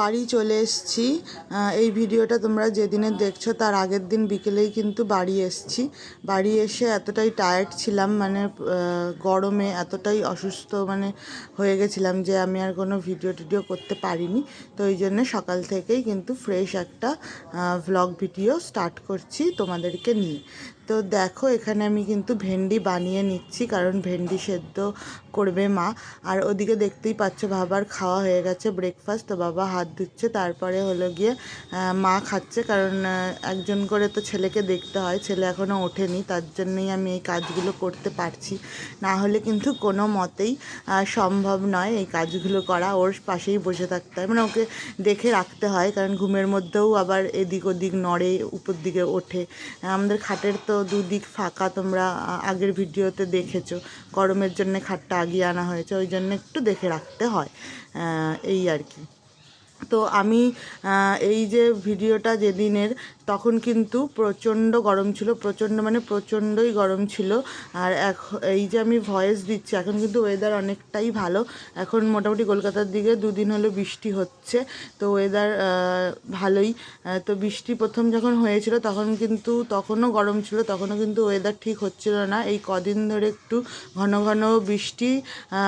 বাড়ি চলে এসেছি। এই ভিডিওটা তোমরা যেদিনে দেখছ তার আগের দিন বিকেলেই কিন্তু বাড়ি এসেছি। বাড়ি এসে এতটাই টায়ার্ড ছিলাম মানে গরমে এতটাই অসুস্থ মানে হয়ে গেছিলাম যে আমি আর কোনো ভিডিও টিডিও করতে পারিনি। তো ওই জন্য সকাল থেকেই কিন্তু ফ্রেশ একটা ভ্লগ ভিডিও স্টার্ট করছি তোমাদেরকে নিয়ে। তো দেখো, এখানে আমি কিন্তু ভেন্ডি বানিয়ে নিচ্ছি, কারণ ভেন্ডি সেদ্ধ করবে মা। আর ওদিকে দেখতেই পাচ্ছ, বাবার খাওয়া হয়ে গেছে ব্রেকফাস্ট তো বাবা হাত ধুচ্ছে, তারপরে হলো গিয়ে মা খাচ্ছে, কারণ একজন করে তো ছেলেকে দেখতে হয়, ছেলে এখনও ওঠেনি, তার জন্যই আমি এই কাজগুলো করতে পারছি। না হলে কিন্তু কোনো মতেই সম্ভব নয় এই কাজগুলো করা, ওর পাশেই বসে থাকতে হয়। মানে ওকে দেখে রাখতে হয়, কারণ ঘুমের মধ্যেও আবার এদিক ওদিক নড়ে, উপর দিকে ওঠে। আমাদের খাটের তো দুদিক ফাঁকা তোমরা আগের ভিডিওতে দেখেছ। গরমের জন্য খাটটা আগিয়ে আনা হয়েছে, ওই জন্য একটু দেখে রাখতে হয় এই আর কি। তো আমি এই যে ভিডিওটা যেদিনের তখন কিন্তু প্রচণ্ড গরম ছিল, প্রচণ্ড মানে প্রচণ্ডই গরম ছিল। আর এখ- এই যে আমি ভয়েস দিচ্ছি, এখন কিন্তু ওয়েদার অনেকটাই ভালো। এখন মোটামুটি কলকাতার দিকে দুদিন হলো বৃষ্টি হচ্ছে, তো ওয়েদার ভালোই। তো বৃষ্টি প্রথম যখন হয়েছিল তখন কিন্তু, তখনও গরম ছিল, তখনও কিন্তু ওয়েদার ঠিক হচ্ছিল না। এই কদিন ধরে একটু ঘন ঘন বৃষ্টি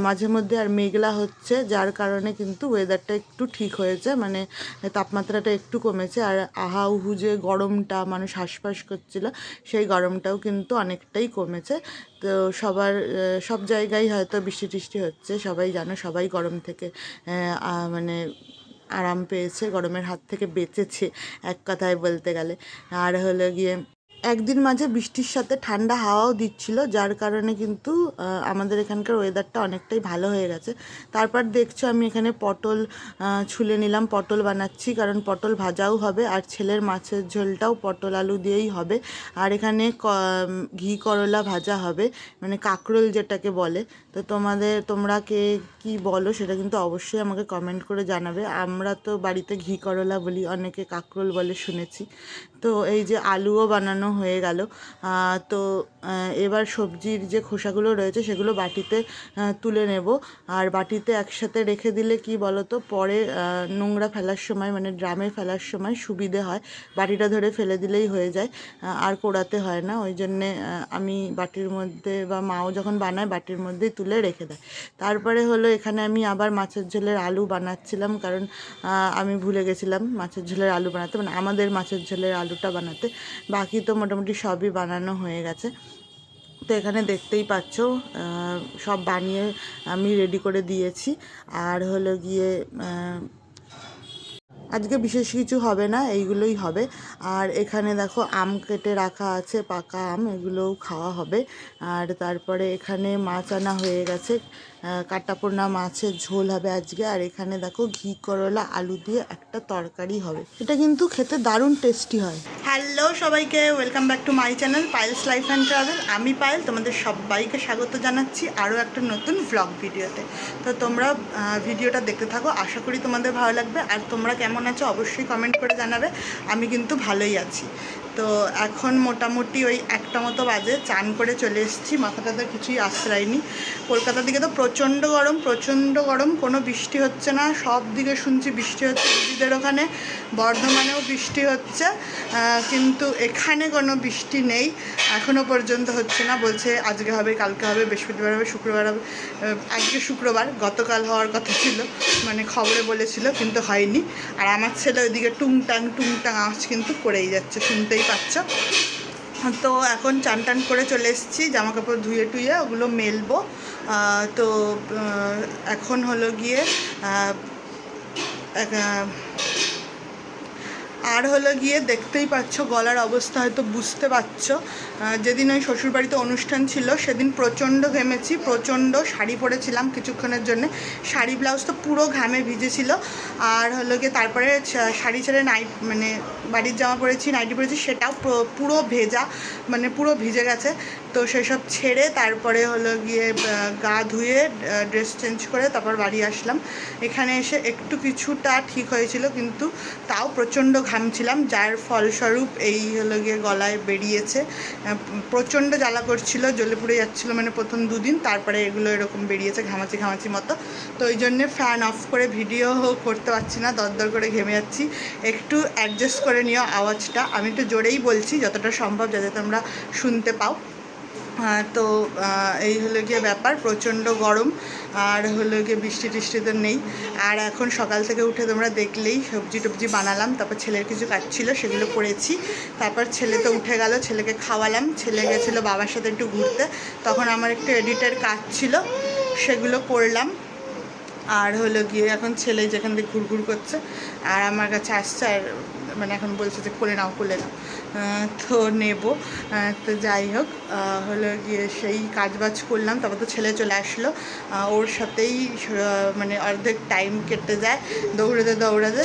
মাঝে মধ্যে আর মেঘলা হচ্ছে, যার কারণে কিন্তু ওয়েদারটা একটু ঠিক হয়েছে মানে তাপমাত্রাটা একটু কমেছে। আর আহা উহু যে গরমটা মানুষ হাঁসফাঁস করছিল, সেই গরমটাও কিন্তু অনেকটাই কমেছে। তো সবার সব জায়গায় হয়তো বৃষ্টি টিষ্টি হচ্ছে, সবাই জানো, সবাই গরম থেকে মানে আরাম পেয়েছে, গরমের হাত থেকে বেঁচেছে, এক কথায় বলতে গেলে। আর হলো গিয়ে একদিন মাঝে বৃষ্টির সাথে ঠান্ডা হাওয়াও দিচ্ছিল, যার কারণে কিন্তু আমাদের এখানকার ওয়েদারটা অনেকটাই ভালো হয়ে গেছে। তারপর দেখছ আমি এখানে পটল ছুলে নিলাম, পটল বানাচ্ছি, কারণ পটল ভাজাও হবে, আর ছেলের মাছের ঝোলটাও পটল আলু দিয়েই হবে। আর এখানে ঘি করলা ভাজা হবে মানে কাকরোল যেটাকে বলে। তো তোমাদের, তোমরা কে কি বলো সেটা কিন্তু অবশ্যই আমাকে কমেন্ট করে জানাবে। আমরা তো বাড়িতে ঘি করলা বলি, অনেকে কাকরোল বলে শুনেছি। তো এই যে আলুও বানানো হয়ে গেল। তো এবার সবজির যে খোসাগুলো রয়েছে সেগুলো বাটিতে তুলে নেব। আর বাটিতে একসাথে রেখে দিলে কি বলো তো পরে নোংরা ফেলার সময় মানে ড্রামে ফেলার সময় সুবিধে হয়। বাটিটা ধরে ফেলে দিলেই হয়ে যায়। আর কোড়াতে হয় না। ওই জন্যে আমি বাটির মধ্যে বা মাও যখন বানায় বাটির মধ্যেই তুলে রেখে দেয়। তারপরে হলো এখানে আমি আবার মাছের ঝোলের আলু বানাচ্ছিলাম, কারণ আমি ভুলে গেছিলাম মাছের ঝোলের আলু বানাতে মানে আমাদের মাছের ঝোলের আলুটা বানাতে। বাকি তো মোটামুটি সবই বানানো হয়ে গেছে। তো এখানে দেখতেই পাচ্ছ সব বানিয়ে আমি রেডি করে দিয়েছি। আর হলো গিয়ে আজকে বিশেষ কিছু হবে না, এইগুলোই হবে। আর এখানে দেখো আম কেটে রাখা আছে, পাকা আম, এগুলোও খাওয়া হবে। আর তারপরে এখানে মাছ আনা হয়ে গেছে। কাটাপোনা মাছের ঝোল হবে আজকে। আর এখানে দেখো ঘি, করলা, আলু দিয়ে একটা তরকারি হবে। এটা কিন্তু খেতে দারুণ টেস্টি হয়। হ্যালো সবাইকে welcome back to my channel Payel's life and travel আমি পায়েল তোমাদের সবাইকে স্বাগত জানাচ্ছি আরও একটা নতুন ভ্লগ ভিডিওতে। তো তোমরা ভিডিওটা দেখতে থাকো, আশা করি তোমাদের ভালো লাগবে। আর তোমরা কেমন আছো অবশ্যই কমেন্ট করে জানাবে। আমি কিন্তু ভালোই আছি। তো এখন মোটামুটি ওই একটা মতো বাজে, চান করে চলে এসেছি মাথাটাতে কিছুই আশ্রয়নি। কলকাতার দিকে তো প্রচণ্ড গরম প্রচণ্ড গরম, কোনো বৃষ্টি হচ্ছে না, সব দিকে শুনছি বৃষ্টি হচ্ছে, দিদিদের ওখানে, বর্ধমানেও বৃষ্টি হচ্ছে কিন্তু এখানে কোনো বৃষ্টি নেই এখনও পর্যন্ত হচ্ছে না, বলছে আজকে হবে, কালকে হবে, বৃহস্পতিবার হবে, শুক্রবার হবে আজকে শুক্রবার, গতকাল হওয়ার কথা ছিল মানে খবরে বলেছিল, কিন্তু হয়নি, আর আমার ছেলে ওইদিকে টুংটাং টুংটাং আওয়াজ কিন্তু করেই যাচ্ছে, শুনতেই পাচ্ছ। তো এখন চান টান করে চলে এসেছি জামা কাপড় ধুয়ে টুয়ে ওগুলো মেলবো। তো এখন হলো গিয়ে আর হলো গিয়ে দেখতেই পাচ্ছ, গলার অবস্থা হয়তো বুঝতে পারছ। যেদিন ওই শ্বশুরবাড়িতে অনুষ্ঠান ছিল, সেদিন প্রচণ্ড ঘেমেছি, প্রচণ্ড শাড়ি পরেছিলাম কিছুক্ষণের জন্য। শাড়ি, ব্লাউজ তো পুরো ঘামে ভিজেছিল। আর হলো গিয়ে তারপরে শাড়ি ছেড়ে নাইট মানে বাড়ির জামা পরেছি, নাইটি পরেছি, সেটাও পুরো- পুরো ভেজা মানে পুরো ভিজে গেছে। তো সেসব ছেড়ে তারপরে হলো গিয়ে গা ধুয়ে ড্রেস চেঞ্জ করে তারপর বাড়ি আসলাম। এখানে এসে একটু কিছুটা ঠিক হয়েছিল, কিন্তু তাও প্রচণ্ড ঘামছিলাম যার ফলস্বরূপ এই হলো গিয়ে গলায় বেরিয়েছে। প্রচণ্ড জ্বালা করছিল, জ্বলে পুড়ে যাচ্ছিল মানে প্রথম দুদিন, তারপরে এগুলো এরকম বেরিয়েছে ঘামাচি ঘামাচি মতো। তো ওই জন্যে ফ্যান অফ করে ভিডিও করতে পারছি না দরদর করে ঘেমে যাচ্ছি। একটু অ্যাডজাস্ট করে নিও আওয়াজটা। আমি একটু জোরেই বলছি, যতটা সম্ভব যাতে তোমরা শুনতে পাও। তো এই হলো গিয়ে ব্যাপার, প্রচণ্ড গরম, আর হলো গিয়ে বৃষ্টি টিষ্টি তো নেই। আর এখন সকাল থেকে উঠে তোমরা দেখলেই সবজি টবজি বানালাম, তারপর ছেলের কিছু কাজ ছিল, সেগুলো করেছি। তারপর ছেলে তো উঠে গেল, ছেলেকে খাওয়ালাম। ছেলে গেছিল বাবার সাথে একটু ঘুরতে, তখন আমার একটু এডিটের কাজ ছিল, সেগুলো করলাম। আর হলো গিয়ে এখন ছেলে যেখান থেকে ঘুরঘুর করছে, আর আমার কাছে আসছে আর মানে এখন বলছে যে কোলে নাও কোলে নাও। তো নেব। তো যাই হোক হলো গিয়ে সেই কাজ বাজ করলাম, তারপর তো ছেলে চলে আসলো। ওর সাথেই মানে অর্ধেক টাইম কেটে যায়, দৌড়াতে দৌড়াতে।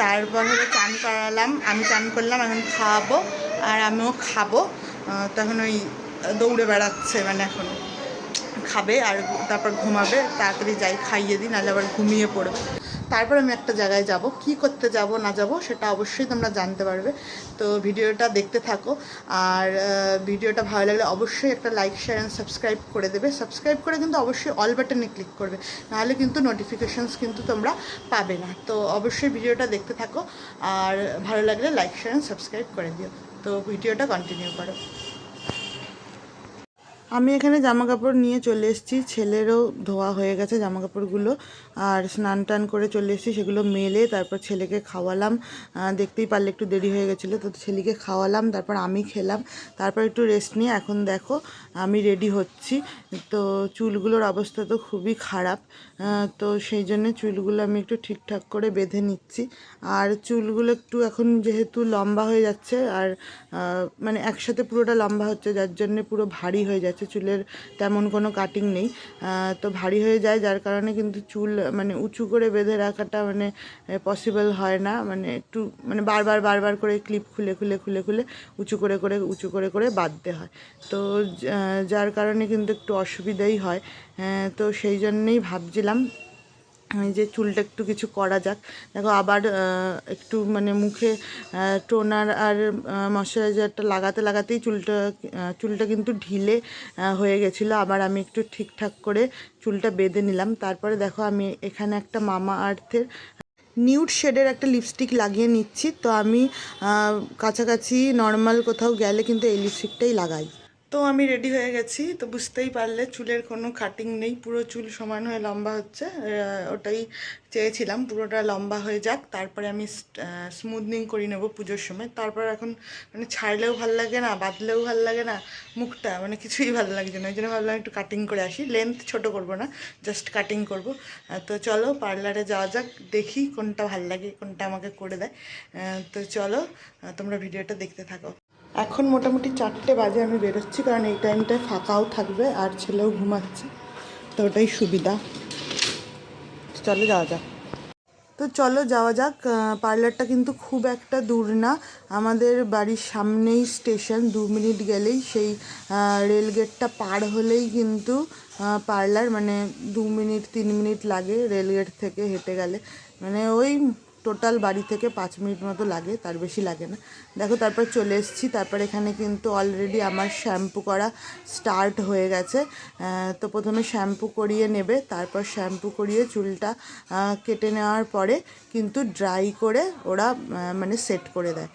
তারপর হলো চান করালাম, আমি চান করলাম, এখন খাওয়াবো আর আমিও খাব। তখন ওই দৌড়ে বেড়াচ্ছে মানে এখন। খাবে আর তারপর ঘুমাবে, তাড়াতাড়ি যাই, খাইয়ে দিই, নাহলে আবার ঘুমিয়ে পড়বে তারপর আমি একটা জায়গায় যাব। কি করতে যাব, না যাব, সেটা অবশ্যই তোমরা জানতে পারবে। তো ভিডিওটা দেখতে থাকো। আর ভিডিওটা ভালো লাগলে অবশ্যই একটা লাইক শেয়ার অ্যান্ড সাবস্ক্রাইব করে দেবে। সাবস্ক্রাইব করে কিন্তু অবশ্যই অল বাটনে ক্লিক করবে। নাহলে কিন্তু নোটিফিকেশানস কিন্তু তোমরা পাবে না। তো অবশ্যই ভিডিওটা দেখতে থাকো। আর ভালো লাগলে লাইক শেয়ার অ্যান্ড সাবস্ক্রাইব করে দিও। তো ভিডিওটা কন্টিনিউ করো। আমি এখানে জামা কাপড় নিয়ে চলে এসেছি। ছেলেরও ধোয়া হয়ে গেছে জামা কাপড়গুলো। আর স্নান টান করে চলে এসেছি, সেগুলো মেলে তারপর ছেলেকে খাওয়ালাম। দেখতেই পারলে একটু দেরি হয়ে গেছিল, তো ছেলেকে খাওয়ালাম, তারপর আমি খেলাম, তারপর একটু রেস্ট নিয়ে এখন দেখো আমি রেডি হচ্ছি। তো চুলগুলোর অবস্থা তো খুবই খারাপ তো সেই জন্যে চুলগুলো আমি একটু ঠিকঠাক করে বেঁধে নিচ্ছি। আর চুলগুলো একটু এখন যেহেতু লম্বা হয়ে যাচ্ছে, আর মানে একসাথে পুরোটা লম্বা হচ্ছে, যার জন্যে পুরো ভারী হয়ে যাচ্ছে, চুলের তেমন কোনো কাটিং নেই। তো ভারী হয়ে যায়, যার কারণে কিন্তু চুল মানে উঁচু করে বেঁধে রাখাটা মানে পসিবল হয় না। মানে একটু মানে বারবার বারবার করে ক্লিপ খুলে খুলে খুলে খুলে উঁচু করে করে, উঁচু করে করে বাঁধতে হয়। তো যার কারণে কিন্তু একটু অসুবিধাই হয়। তো সেই জন্যেই ভাবছিলাম যে চুলটা একটু কিছু করা যাক। দেখো আবার একটু মানে মুখে টোনার আর ময়শ্চারাইজারটা লাগাতে লাগাতেই চুলটা চুলটা কিন্তু ঢিলে হয়ে গেছিল। আবার আমি একটু ঠিকঠাক করে চুলটা বেঁধে নিলাম। তারপরে দেখো আমি এখানে একটা মামা আর্থের নিউড শেডের একটা লিপস্টিক লাগিয়ে নিচ্ছি। তো আমি কাছাকাছি নর্মাল কোথাও গেলে কিন্তু এই লিপস্টিকটাই লাগাই। তো আমি রেডি হয়ে গেছি। তো বুঝতেই পারলে চুলের কোনো কাটিং নেই, পুরো চুল সমান হয়ে লম্বা হচ্ছে। ওটাই চেয়েছিলাম, পুরোটা লম্বা হয়ে যাক। তারপরে আমি স্মুথনিং করে নেব পুজোর সময়। তারপর এখন মানে ছাড়লেও ভালো লাগে না, বাঁধলেও ভালো লাগে না, মুখটা মানে কিছুই ভালো লাগছে না। ওই জন্য ভাবলাম একটু কাটিং করে আসি। লেন্থ ছোট করব না জাস্ট কাটিং করব। তো চলো পার্লারে যাওয়া যাক, দেখি কোনটা ভালো লাগে, কোনটা আমাকে করে দেয়। তো চলো তোমরা ভিডিওটা দেখতে থাকো। এখন মোটামুটি চারটে বাজে আমি বেরোচ্ছি, কারণ এই টাইমটায় ফাঁকাও থাকবে আর ছেলেও ঘুমাচ্ছে, তো ওটাই সুবিধা। চলো যাওয়া যাক। তো চলো যাওয়া যাক পার্লারটা কিন্তু খুব একটা দূর না। আমাদের বাড়ির সামনেই স্টেশন দু মিনিট গেলেই সেই রেল গেটটা পার হলেই কিন্তু পার্লার মানে দু মিনিট, তিন মিনিট লাগে রেল গেট থেকে হেঁটে গেলে। মানে ওই টোটাল বাড়ি থেকে পাঁচ মিনিট মতো লাগে, তার বেশি লাগে না। দেখো, তারপর চলে এসেছি। তারপর এখানে কিন্তু অলরেডি আমার শ্যাম্পু করা স্টার্ট হয়ে গেছে। তো প্রথমে শ্যাম্পু করিয়ে নেবে, তারপর শ্যাম্পু করিয়ে চুলটা কেটে নেওয়ার পরে কিন্তু ড্রাই করে ওরা মানে সেট করে দেয়।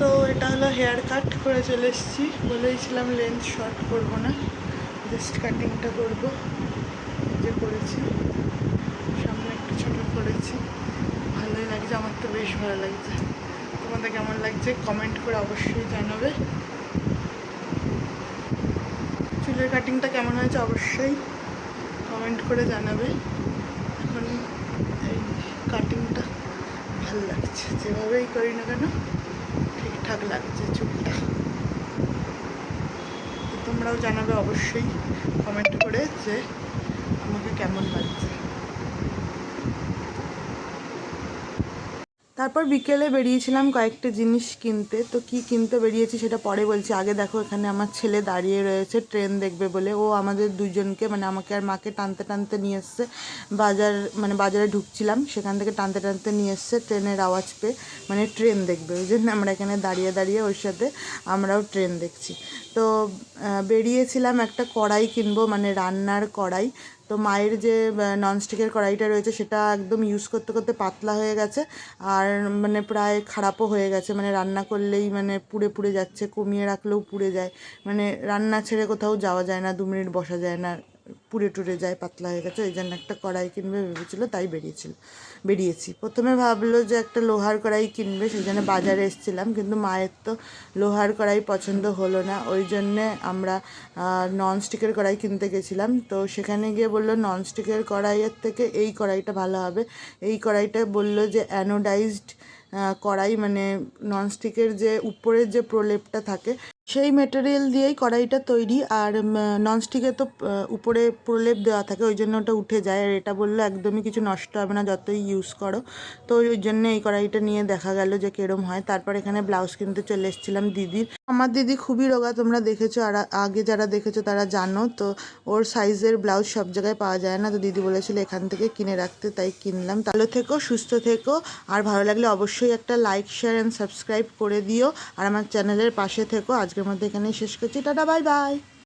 তো এটা হলো হেয়ার কাট করে চলে এসেছি। বলেইছিলাম লেন্থ শর্ট করব না জাস্ট কাটিংটা করব। যে করেছি, সামনে একটু ছোটো করেছি ভালোই লাগছে আমার তো বেশ ভালো লাগছে। তোমাদের কেমন লাগছে? কমেন্ট করে অবশ্যই জানাবে। চুলের কাটিংটা কেমন হয়েছে অবশ্যই কমেন্ট করে জানাবে। এখন এই কাটিংটা ভালো লাগছে। যেভাবেই করি না কেন, ঠিকঠাক লাগছে চুলটা। তোমরাও জানাবে অবশ্যই কমেন্ট করে যে আমাকে কেমন লাগছে। তারপর বিকেলে বেরিয়েছিলাম কয়েকটা জিনিস কিনতে। তো কি কিনতে বেরিয়েছি সেটা পরে বলছি। আগে দেখো, এখানে আমার ছেলে দাঁড়িয়ে রয়েছে, ট্রেন দেখবে বলে। ও আমাদের দুজনকে মানে আমাকে আর মাকে টানতে টানতে নিয়ে এসছে। বাজার মানে বাজারে ঢুকছিলাম, সেখান থেকে টানতে টানতে নিয়ে এসছে। ট্রেনের আওয়াজ পেয়ে মানে ট্রেন দেখবে। ওই জন্য আমরা এখানে দাঁড়িয়ে দাঁড়িয়ে ওর সাথে আমরাও ট্রেন দেখছি। তো বেরিয়েছিলাম একটা কড়াই কিনবো মানে রান্নার কড়াই। তো মায়ের যে ননস্টিকের কড়াইটা রয়েছে সেটা একদম ইউজ করতে করতে পাতলা হয়ে গেছে। আর মানে প্রায় খারাপও হয়ে গেছে। মানে রান্না করলেই মানে পুড়ে পুড়ে যাচ্ছে, কমিয়ে রাখলেও পুড়ে যায়। মানে রান্না ছেড়ে কোথাও যাওয়া যায় না, দু মিনিট বসা যায় না। পুড়ে টুড়ে যায়, পাতলা হয়ে গেছে, ওই জন্য একটা কড়াই কিনবে ভেবেছিল, তাই বেরিয়েছিল, বেরিয়েছি। প্রথমে ভাবলো যে একটা লোহার কড়াই কিনবে, সেই জন্য বাজারে এসেছিলাম, কিন্তু মায়ের তো লোহার কড়াই পছন্দ হলো না, ওই জন্যে আমরা ননস্টিকের কড়াই কিনতে গেছিলাম। তো সেখানে গিয়ে বলল ননস্টিকের কড়াইয়ের থেকে এই কড়াইটা ভালো হবে। এই কড়াইটা বলল যে অ্যানোডাইজড কড়াই মানে ননস্টিকের যে উপরের যে প্রলেপটা থাকে সেই মেটেরিয়াল দিয়েই কড়াইটা তৈরি আর ননস্টিকে তো উপরে প্রলেপ দেওয়া থাকে, ওই জন্য ওটা উঠে যায়। আর এটা বলল, একদমই কিছু নষ্ট হবে না, যতই ইউজ করো। তো ওই জন্য এই কড়াইটা নিয়ে দেখা গেল যে কিরম হয়। তারপর এখানে ব্লাউজ কিনতে চলে এসেছিলাম দিদির। আমার দিদি খুবই রোগা, তোমরা দেখেছ, আর আগে যারা দেখেছ তারা জানো, তো ওর সাইজের ব্লাউজ সব জায়গায় পাওয়া যায় না। তো দিদি বলেছিল, এখান থেকে কিনে রাখতে। তাই কিনলাম। ভালো থেকো, সুস্থ থেকো। আর ভালো লাগলে অবশ্যই একটা লাইক শেয়ার অ্যান্ড সাবস্ক্রাইব করে দিও। আর আমার চ্যানেলের পাশে থেকো। আজকের মধ্যে এখানেই শেষ করছি। Tata bye bye.